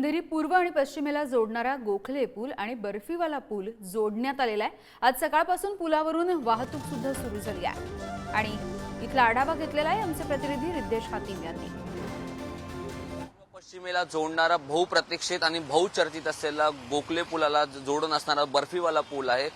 अंधेरी पूर्व आणि पश्चिमेला जोडणारा गोखले पूल आणि बर्फीवाला पूल जोडण्यात आलेला आहे. आज सकाळपासून पुलावरून वाहतूक सुद्धा सुरू झाली आहे. आणि इथला आढावा घेतलेला आहे आमचे प्रतिनिधी रिद्देश हातीम यांनी. पश्चिमेला जोडणारा बहुप्रतीक्षित आणि बहुचर्चित असलेला गोखले पुलाला जोडून असणारा बर्फीवाला पूल आहे.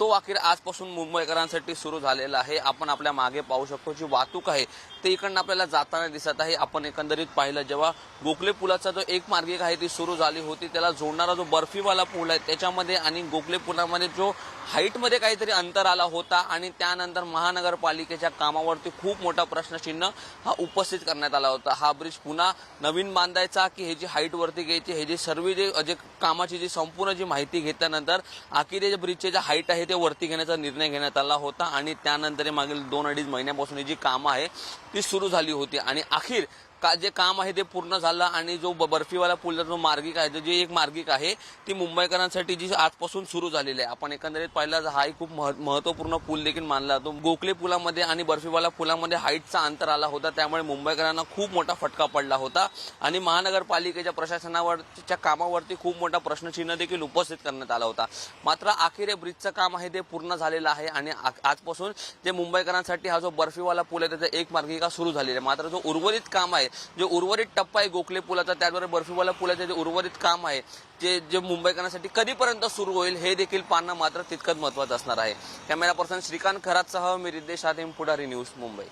तो अखेर आजपासून मुंबईकरांसाठी सुरू झालेला आहे. आपण आपल्या मागे पाहू शकतो जी वाहतूक आहे ते इकडनं आपल्याला जाताना दिसत आहे. आपण एकंदरीत पाहिलं जेव्हा गोखले पुलाचा जो एक मार्गिक आहे ती सुरू झाली होती. त्याला जोडणारा जो बर्फीवाला पूल आहे त्याच्यामध्ये आणि गोखले पुलामध्ये जो हाईटमध्ये काहीतरी अंतर आला होता आणि त्यानंतर महानगरपालिकेच्या कामावरती खूप मोठा प्रश्नचिन्ह हा उपस्थित करण्यात आला होता. हा ब्रिज पुन्हा नवीन बांधायचा की हे जी हाईटवरती घ्यायची हे जे सर्व जे कामाची जी संपूर्ण जी माहिती घेतल्यानंतर आखिर जे ब्रिजचे जे हाईट आहे ते वरती घेण्याचा निर्णय घेण्यात आला होता आणि त्यानंतर मागील दोन अडीच महिन्यापासून जी कामं आहे ती सुरू झाली होती. आणि अखेर का जे काम आहे ते पूर्ण झालं आणि जो ब- बर्फीवाला पूलचा जो मार्गिक आहे जी एक मार्गिक आहे ती मुंबईकरांसाठी जी आजपासून सुरू झालेली आहे. आपण एकंदरीत पाहिला तर हाही खूप मह- महत्त्वपूर्ण पूल देखील मानला जातो. गोखले पुलामध्ये आणि बर्फीवाला पुलामध्ये हाईटचा अंतर आला होता त्यामुळे मुंबईकरांना खूप मोठा फटका पडला होता. आणि महानगरपालिकेच्या प्रशासनावरच्या कामावरती खूप मोठा प्रश्नचिन्ह देखील उपस्थित करण्यात आला होता. मात्र अखेर या ब्रिजचं काम आहे ते पूर्ण झालेलं आहे आणि आ- आजपासून जे मुंबईकरांसाठी हा जो बर्फीवाला पूल आहे त्याचा एक मार्गिका सुरू झालेली आहे. मात्र जो उर्वरित काम आहे आहे. जो उर्वरित टप्पा आहे गोखले पुलाचा त्याचबरोबर बर्फीवाला पुलाचे जे उर्वरित काम आहे जे जे मुंबईकरांसाठी कधीपर्यंत सुरू होईल हे देखील पाहणं मात्र तितकंच महत्वाचं असणार आहे. कॅमेरा पर्सन श्रीकांत खरातसह मी रिद्देश आदिम पुढारी न्यूज मुंबई.